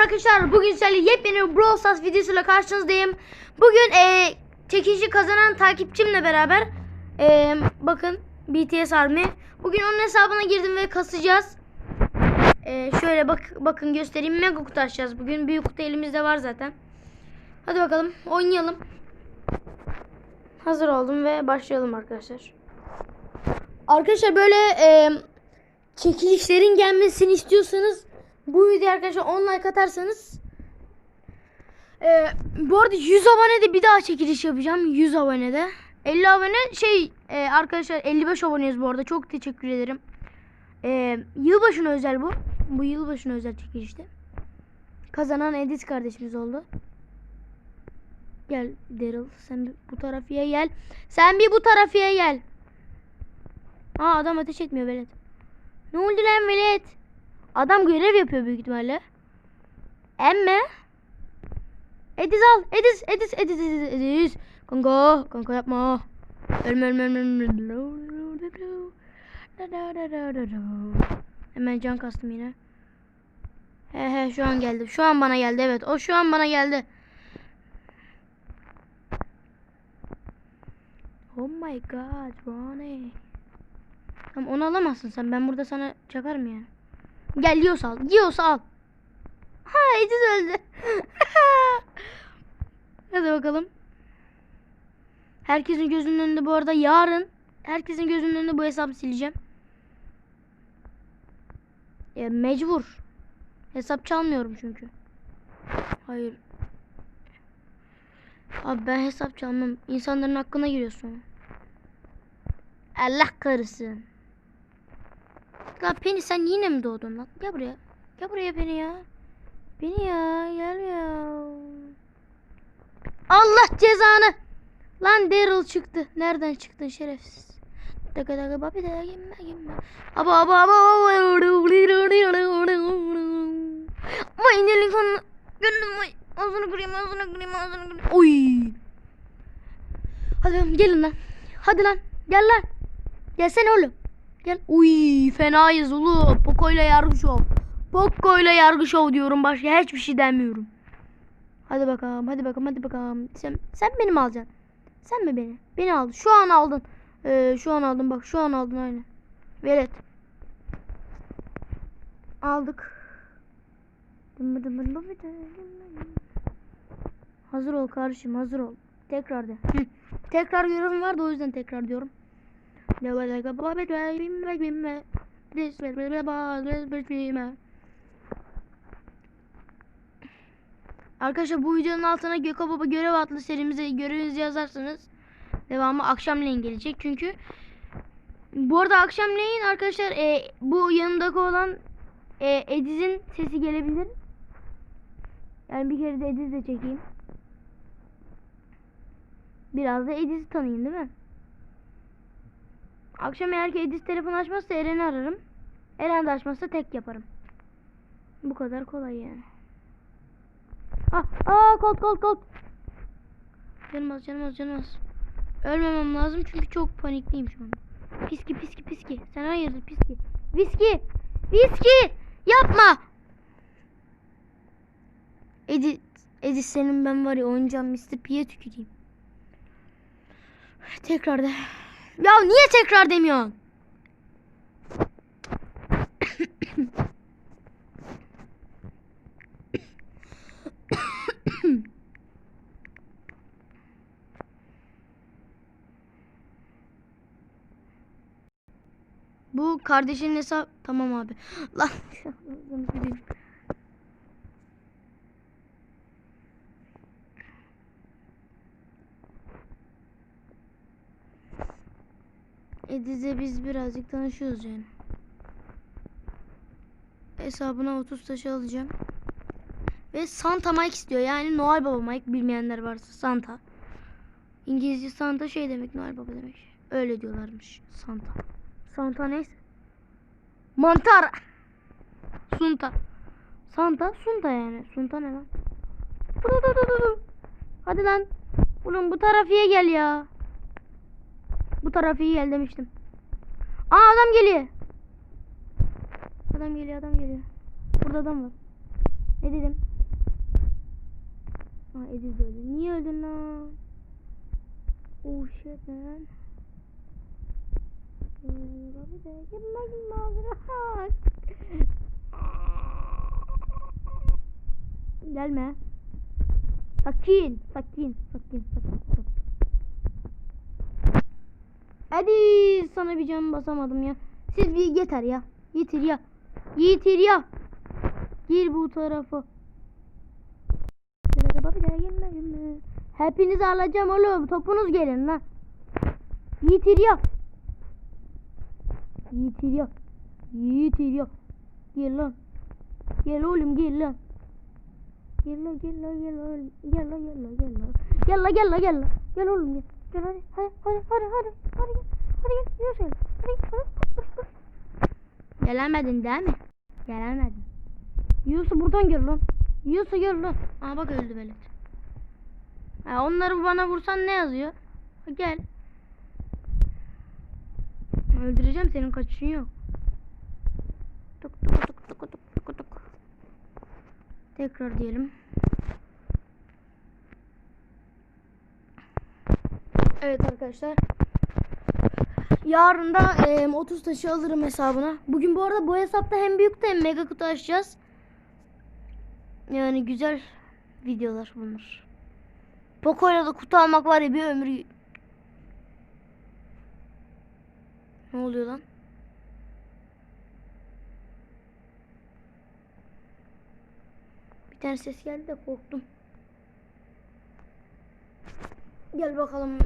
arkadaşlar. Bugün sizlerle yepyeni Brawl Stars videosuyla karşınızdayım. Bugün e, çekişi kazanan takipçimle beraber e, bakın BTS Army. Bugün onun hesabına girdim ve kasacağız. E, şöyle bak bakın göstereyim. Mega kutu açacağız bugün. Büyük kutu elimizde var zaten. Hadi bakalım oynayalım. Hazır oldum ve başlayalım arkadaşlar. Arkadaşlar böyle e, çekilişlerin gelmesini istiyorsanız bu videoya arkadaşlar 10 like atarsanız e, bu arada 100 abonede bir daha çekiliş yapacağım 100 abonede. 50 abone şey e, arkadaşlar 55 aboneyiz bu arada çok teşekkür ederim. E, yılbaşına özel bu bu yılbaşına özel çekilişte. Kazanan Edis kardeşimiz oldu. Gel Daryl sen bu tarafıya gel. Sen bir bu tarafıya gel. Aa adam ateş etmiyor velet. Ne oldu lan velet? Adam görev yapıyor büyük ihtimalle. Emme. Ediz al. Ediz, Ediz, Ediz, Ediz, Ediz. Kanka, kanka yapma. Ölme, ölme, ölme. Hemen can kastım yine. He he şu an geldi. Şu an bana geldi evet. O şu an bana geldi. Oh my god, Ronnie. Tamam onu alamazsın sen. Ben burada sana çakarım ya. Gel Yios al. Yios al. Ha Ediz öldü. Hadi bakalım. Herkesin gözünün önünde bu arada yarın herkesin gözünün önünde bu hesabı sileceğim. Ya mecbur. Hesap çalmıyorum çünkü. Hayır. Abi ben hesap çalmam. İnsanların hakkına giriyorsun. Allah karısın. La Penny sen yine mi doğdun lan? Gel buraya. Gel buraya Penny ya. Penny ya gel ya. Allah cezanı. Lan Daryl çıktı. Nereden çıktın şerefsiz? Daga daga babi daga gimme gimme. Aba aba aba aba. Vay nelin kanını. Gönlüm vay. Ağzını kırayım ağzını kırayım ağzını kırayım. Oy. Hadi gelin lan. Hadi lan. Gel lan. Gelsene oğlum. Gel. Uy fenayız ulu. Poco ile yargı şov. Poco ile yargı şov diyorum. Başka hiçbir şey demiyorum. Hadi bakalım. Hadi bakalım. Hadi bakalım. Sen, sen beni mi alacaksın? Sen mi beni? Beni aldın. Şu an aldın. Ee, şu an aldın. Bak şu an aldın aynı. Velet. Aldık. Hazır ol kardeşim. Hazır ol. Tekrar de. Tekrar görevim vardı o yüzden tekrar diyorum. Arkadaşlar bu videonun altına Gökhan Baba görev adlı serimize görevinizi yazarsanız devamı akşamleyin gelecek çünkü bu arada akşamleyin arkadaşlar e, bu yanındaki olan e, Ediz'in sesi gelebilir. Yani bir kere de Ediz de çekeyim. Biraz da Ediz'i tanıyın değil mi? Akşam eğer ki Edis telefon açmazsa Eren'i ararım. Eren de açmazsa tek yaparım. Bu kadar kolay yani. Ah, aa kolt kolt kolt. Canım az canım az canım az. Ölmemem lazım çünkü çok panikliyim şu an. Piski piski piski. Sen hayırdır piski. Viski. Viski. Yapma. Edis, Edis senin ben var ya oynayacağım Mr. P'ye tüküreyim. Tekrar de. Ya niye tekrar demiyorsun? Bu kardeşinin hesap tamam abi. Lan Ediz'e biz birazcık tanışıyoruz yani. Hesabına 30 taşı alacağım. Ve Santa Mike istiyor. Yani Noel Baba Mike bilmeyenler varsa Santa. İngilizce Santa şey demek Noel Baba demek. Öyle diyorlarmış Santa. Santa neyse. Mantar. Sunta. Santa Sunta yani. Sunta ne lan? Dur, dur, dur, dur. Hadi lan. Oğlum bu tarafıya gel ya. Bu tarafı iyi gel demiştim. Aa adam geliyor. Adam geliyor adam geliyor. Burada adam var. Ne dedim? Ha Ediz öldü. Niye öldün lan? Oh shit man. Abi de gitmek mazeret. Gelme. Sakin, sakin, sakin, sakin. Hadi sana bir can basamadım ya. Siz bir yeter ya. Yeter ya. Yeter ya. Gir bu tarafa. Hepinizi alacağım oğlum. Topunuz gelin lan. Yeter ya. Yeter ya. Yeter ya. Gel lan. Gel oğlum gel lan. Gel lan gel lan gel lan. Gel lan gel lan gel lan. Gel lan gel lan gel lan. Gel oğlum gel. Gel hadi hadi hadi hadi hadi. Hadi gel. Hadi gel. Yürü sen. Hadi hadi. hadi, hadi. Gelemedin değil mi? Gelemedin. Yiyorsa buradan gel lan. Yiyorsa gel lan. Aa bak öldü velet. Ha, onları bana vursan ne yazıyor? Ha, gel. Öldüreceğim senin kaçışın yok. Tuk tuk tuk tuk tuk tuk tuk. Tekrar diyelim. Evet arkadaşlar. Yarın da e, 30 taşı alırım hesabına. Bugün bu arada bu hesapta hem büyük de hem mega kutu açacağız. Yani güzel videolar bunlar. Poco'yla da kutu almak var ya bir ömür. Ne oluyor lan? Bir tane ses geldi de korktum. Gel bakalım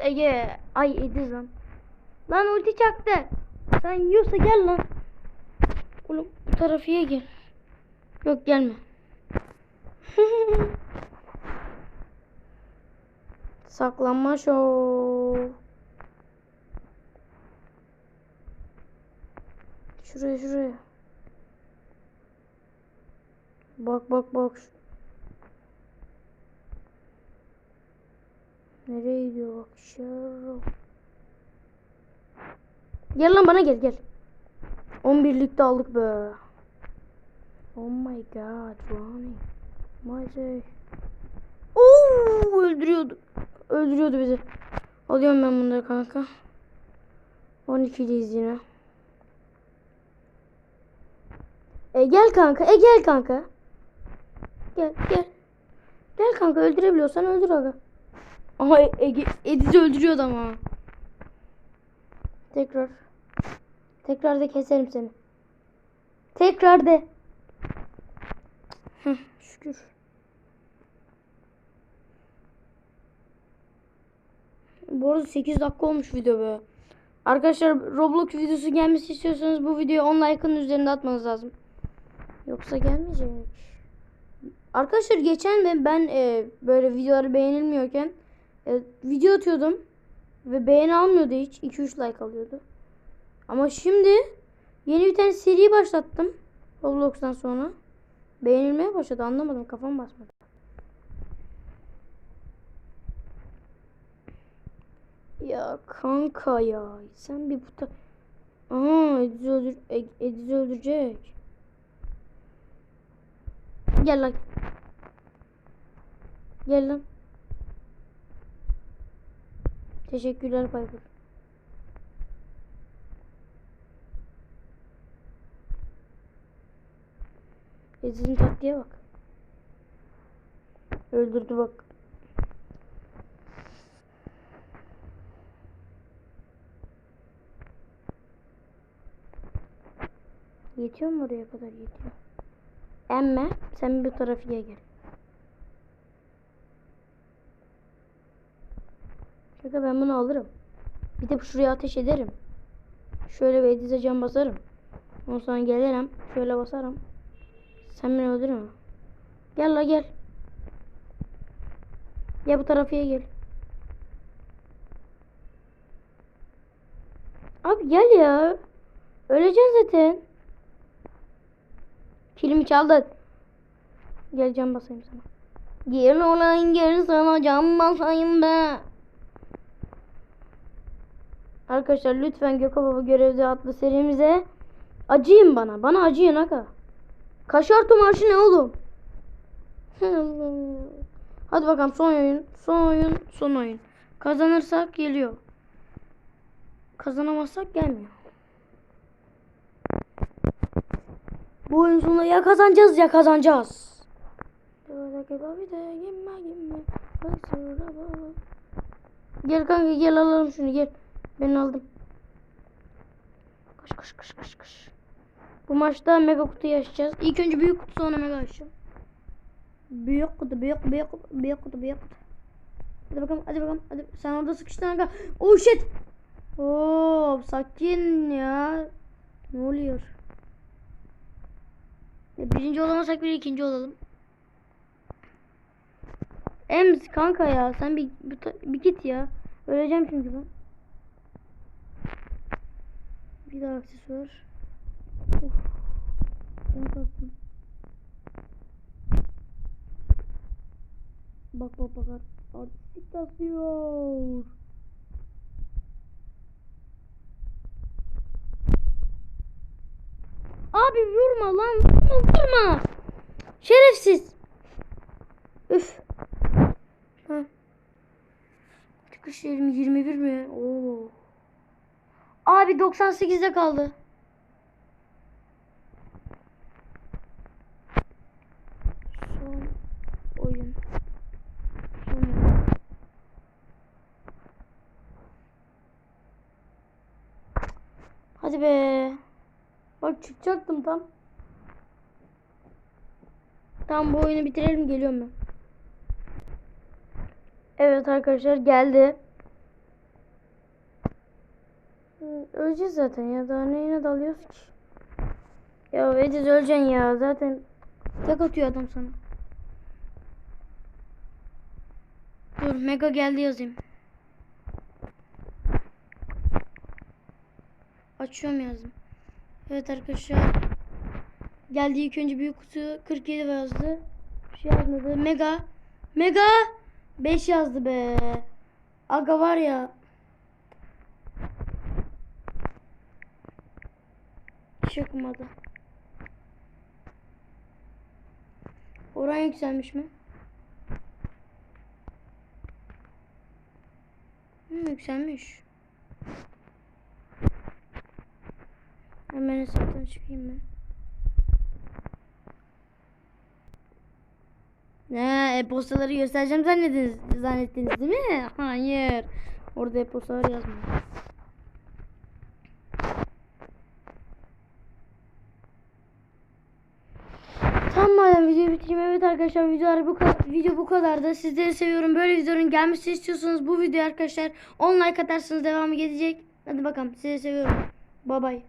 Ege. Ay Ediz lan. Lan ulti çaktı. Sen yiyorsa gel lan. Oğlum bu tarafıya gel. Yok gelme. Saklanma şov. Şuraya şuraya. Bak bak bak. Nereye gidiyor bak. Şov. Gel lan bana gel gel. 11'likte aldık be. Oh my god, Ronnie. Day. Oo, öldürüyordu. Öldürüyordu bizi. Alıyorum ben bunları kanka. 12'deyiz yine. E gel kanka. E gel kanka. Gel gel. Gel kanka öldürebiliyorsan öldür aga. Aha Ege Ediz'i öldürüyordu ama. Tekrar. Tekrar da keserim seni. Tekrar de. Heh, şükür. Bu arada 8 dakika olmuş video be. Arkadaşlar Roblox videosu gelmesi istiyorsanız bu videoyu 10 like'ın üzerinde atmanız lazım. Yoksa gelmeyecek. Arkadaşlar geçen ben, ben e, böyle videoları beğenilmiyorken e, video atıyordum. Ve beğeni almıyordu hiç. 2-3 like alıyordu. Ama şimdi yeni bir tane seri başlattım. Roblox'tan sonra. Beğenilmeye başladı. Anlamadım. Kafam basmadı. Ya kanka ya. Sen bir puta... Aha Ediz, öldür Ediz öldürecek. Gel lan. Gel lan. Teşekkürler Piper. Ediz'in taktiğe bak. Öldürdü bak. Yetiyor mu oraya kadar yetiyor. Emme sen bir tarafıya gel. Şaka ben bunu alırım. Bir de şuraya ateş ederim. Şöyle bir edize can basarım. Ondan sonra gelirim. Şöyle basarım. Sen beni öldürme. Gel la gel. Ya bu tarafıya gel. Abi gel ya. Öleceksin zaten. Kilimi çaldın. Gel can basayım sana. Gel olayım gel sana can basayım be. Arkadaşlar lütfen Gökhan Baba Görevde adlı serimize acıyın bana. Bana acıyın aga. Kaşar marşı ne oğlum? Hadi bakalım son oyun. Son oyun. Son oyun. Kazanırsak geliyor. Kazanamazsak gelmiyor. Bu oyun sonunda ya kazanacağız ya kazanacağız. Gel kanka gel alalım şunu gel. Ben aldım. Koş koş koş koş koş. Bu maçta mega kutu yaşayacağız. İlk önce büyük kutu sonra mega açacağım. Büyük kutu büyük büyük büyük kutu büyük kutu. Hadi bakalım hadi bakalım. Hadi sen orada sıkıştın kanka. Oh shit. Oo sakin ya. Ne oluyor? Ya birinci olamasak bile ikinci olalım. Ems kanka ya sen bir, bir, bir git ya. Öleceğim çünkü ben. Bir daha aksesuar. Of. Bak bak bak art- artistik taslıyor. Abi vurma lan vurma vurma. Şerefsiz. Üf. Ha. Çıkış yerim 21 mi? Oo. Abi 98'de kaldı. Son oyun. Son oyun. Hadi be. Bak çıkacaktım tam. Tam bu oyunu bitirelim geliyorum ben. Evet arkadaşlar geldi. Hı, Öleceğiz zaten ya daha neyine dalıyoruz ki? Ya Ediz öleceksin ya zaten tek atıyor adam sana. Dur mega geldi yazayım. Açıyorum yazdım. Evet arkadaşlar. Geldi ilk önce büyük kutu 47 yazdı. Bir şey yazmadı. Mega. Mega. 5 yazdı be. Aga var ya. Çıkmadı. Oran yükselmiş mi? Hı, yükselmiş. Hemen hesaptan çıkayım ben. Ne e-postaları göstereceğim zannettiniz, zannettiniz değil mi? Hayır. Orada e-postalar yazmıyor. Tamam madem videoyu bitireyim. Evet arkadaşlar video bu kadar, video bu kadardı. Sizleri seviyorum. Böyle videonun gelmesini istiyorsanız bu videoya arkadaşlar 10 like atarsanız devamı gelecek. Hadi bakalım sizi seviyorum. Bye bye.